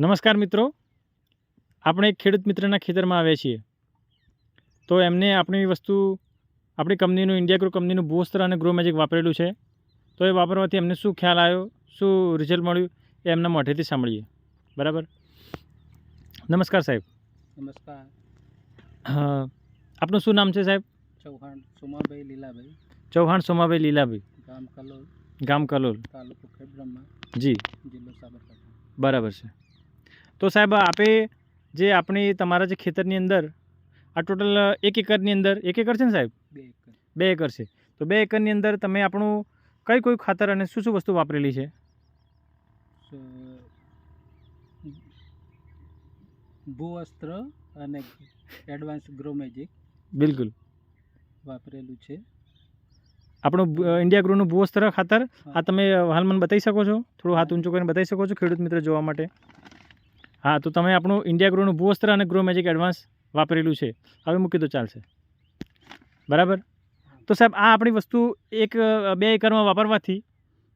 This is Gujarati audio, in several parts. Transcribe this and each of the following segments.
નમસ્કાર મિત્રો. આપણે એક ખેડૂત મિત્રના ખેતરમાં આવ્યા છીએ. તો એમને આપણી વસ્તુ આપણી કંપનીનું ઇન્ડિયા ગ્રો કંપનીનું બોસ્ત્ર અને ગ્રો મેજિક વાપરેલું છે. તો એ વાપરવાથી એમને શું ખ્યાલ આવ્યો શું રિઝલ્ટ મળ્યું એ એમના મોઢેથી સાંભળીએ. બરાબર? નમસ્કાર સાહેબ. નમસ્કાર. આપનું શું નામ છે સાહેબ? ચૌહાણ સોમાભાઈ લીલાભાઈ. ચૌહાણ સોમાભાઈ લીલાભાઈ. ગામ કલોલ. ગામ કલોલ. તાલુકો ખેડબ્રહ્મા જી. જિલ્લો સાબરકાંઠા. બરાબર છે. તો સાહેબ આપે જે આપણી તમારા જે ખેતરની અંદર આ ટોટલ એક એકરની અંદર એક એકર છે ને સાહેબ? બે એકર. બે એકર છે. તો બે એકરની અંદર તમે આપણું કઈ કોઈ ખાતર અને શું શું વસ્તુ વાપરેલી છે? ભૂવસ્ત્ર અને એડવાન્સ ગ્રોમેજિક બિલકુલ. વાપરેલું છે. આપણું ઇન્ડિયા ગ્રુનું ભૂવસ્ત્ર ખાતર આ તમે હાલ મને બતાવી શકો છો? થોડું હાથ ઊંચો કરીને બતાવી શકો છો ખેડૂત મિત્ર જોવા માટે? હા, તો તમે આપણું ઇન્ડિયા ગ્રુનું ભૂવસ્ત્ર અને ગ્રો મેજિક એડવાન્સ વાપરેલું છે. હવે મૂકી દો, ચાલશે. બરાબર? તો સાહેબ, આ આપણી વસ્તુ એક, બે એકરમાં વાપરવાથી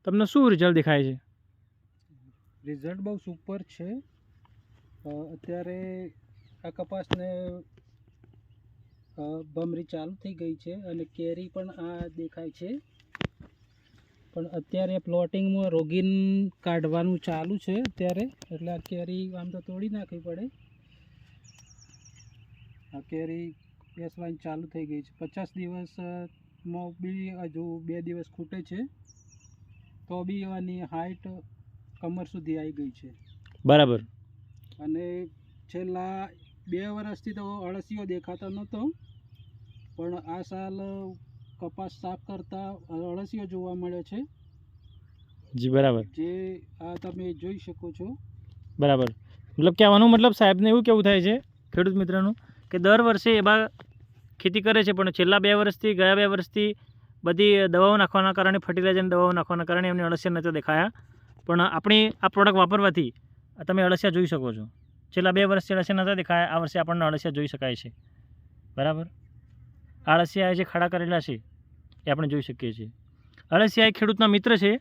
તમને શું રિઝલ્ટ દેખાય છે? રિઝલ્ટ બહુ સુપર છે. અત્યારે આ કપાસને ભમરી ચાલુ થઈ ગઈ છે અને કેરી પણ આ દેખાય છે. પણ અત્યારે પ્લોટિંગમાં રોગીન કાઢવાનું ચાલુ છે અત્યારે. એટલે આ કેરી આમ તો તોડી નાખવી પડે. આ કેરી બેસવાની ચાલુ થઈ ગઈ છે. પચાસ દિવસમાં બી હજુ બે દિવસ ખૂટે છે. તો બી આની હાઈટ કમર સુધી આવી ગઈ છે. બરાબર. અને છેલ્લા બે વર્ષથી તો અળસીઓ દેખાતો નહોતો. પણ આ સાલ કપાસ સાફ કરતા અળસિયો જોવા મળે છે. જી બરાબર. જે આ તમે જોઈ શકો છો. બરાબર. મતલબ કહેવાનું મતલબ સાહેબને એવું કેવું થાય છે ખેડૂત મિત્રનું કે દર વર્ષે એવા ખેતી કરે છે પણ છેલ્લા બે વર્ષથી ગયા બે વર્ષથી બધી દવાઓ નાખવાના કારણે ફર્ટિલાઇઝરની દવાઓ નાખવાના કારણે એમને અળસિયા નહોતા દેખાયા. પણ આપણી આ પ્રોડક્ટ વાપરવાથી તમે અળસિયા જોઈ શકો છો. છેલ્લા બે વર્ષથી અળસિયા નહોતા દેખાયા આ વર્ષે આપણને અળસિયા જોઈ શકાય છે. બરાબર? આ અળસિયા જે ખાડા કરેલા છે એ આપણે જોઈ શકીએ છીએ. અળસિયા એ ખેડૂતના મિત્ર છે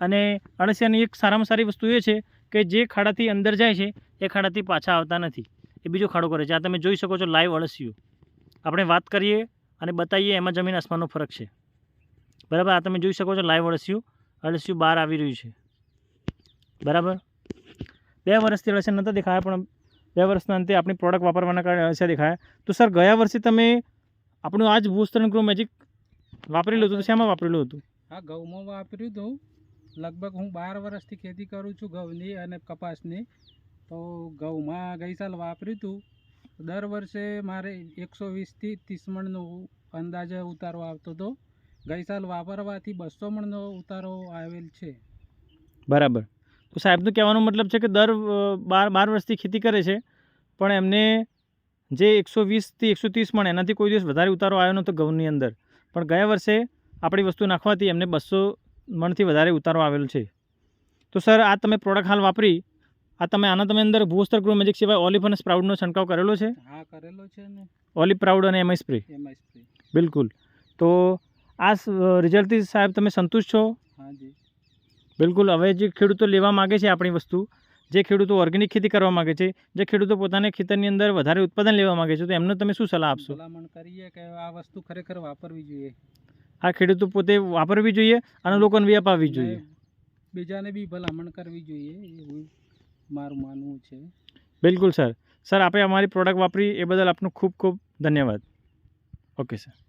અને અળસિયાની એક સારામાં સારી વસ્તુ એ છે કે જે ખાડાથી અંદર જાય છે, એ ખાડાથી પાછા આવતા નથી. એ બીજો ખાડો કરે છે. આ તમે જોઈ શકો છો લાઈવ અળસિયું. આપણે વાત કરીએ અને બતાવીએ એમાં જમીન આસમાનનો ફરક છે. બરાબર? આ તમે જોઈ શકો છો લાઈવ અળસિયું. અળસિયું બહાર આવી રહ્યું છે. બરાબર? બે વર્ષથી અળસિયા નહોતા દેખાયા, પણ બે વર્ષના અંતે આપણી પ્રોડક્ટ વાપરવાના કારણે અળસિયા દેખાયા. તો સર ગયા વર્ષે તમે આપણું આ જ ભૂસ્તરણ ગ્રો મેજિક વાપરેલું હતું શેમાં વાપરેલું હતું? આ ઘઉંમાં વાપર્યું હતું. લગભગ હું બાર વર્ષથી ખેતી કરું છું ઘઉંની અને કપાસની. તો ઘઉંમાં ગઈ સાલ વાપર્યું હતું. દર વર્ષે મારે એકસો વીસથી ત્રીસ મણનો અંદાજે ઉતારો આવતો હતો. ગઈ સાલ વાપરવાથી બસો મણનો ઉતારો આવેલ છે. બરાબર. તો સાહેબનું કહેવાનો મતલબ છે કે દર બાર બાર વર્ષથી ખેતી કરે છે પણ એમને જે એકસો વીસથી એકસો ત્રીસ મણ એનાથી કોઈ દિવસ વધારે ઉતારો આવ્યો નહોતો ઘઉંની અંદર. પણ ગયા વર્ષે આપણી વસ્તુ નાખવાથી એમને બસો મણથી વધારે ઉતારો આવેલો છે. તો સર આ તમે પ્રોડક્ટ હાલ વાપરી આ તમે આના તમે અંદર ભૂસ્તર ગ્રો મેજિક સિવાય ઓલિફ અને સ્પ્રાઉડનો છંટકાવ કરેલો છે? હા કરેલો છે ને. ઓલિફ પ્રાઉડ અને એમઆઈ સ્પ્રે? MI spray. બિલકુલ. તો આ રિઝલ્ટથી સાહેબ તમે સંતુષ્ટ છો? હા જી. બિલકુલ. હવે જે ખેડૂતો લેવા માગે છે આપણી વસ્તુ જે ખેડૂતો ઓર્ગેનિક ખેતી કરવા માગે છે જે ખેડૂતો પોતાના ખેતરની અંદર વધારે ઉત્પાદન લેવા માગે છે તો એમને તમે શું સલાહ આપશો? ભલામણ કરીએ કે આ વસ્તુ ખરેખર વાપરવી જોઈએ? આ ખેડૂતો પોતે વાપરવી જોઈએ અને લોકોને બી અપાવવી જોઈએ. બીજાને બી ભલામણ કરવી જોઈએ એવું મારું માનવું છે. બિલકુલ સર. સર આપણે અમારી પ્રોડક્ટ વાપરી એ બદલ આપનું ખૂબ ખૂબ ધન્યવાદ. Okay sir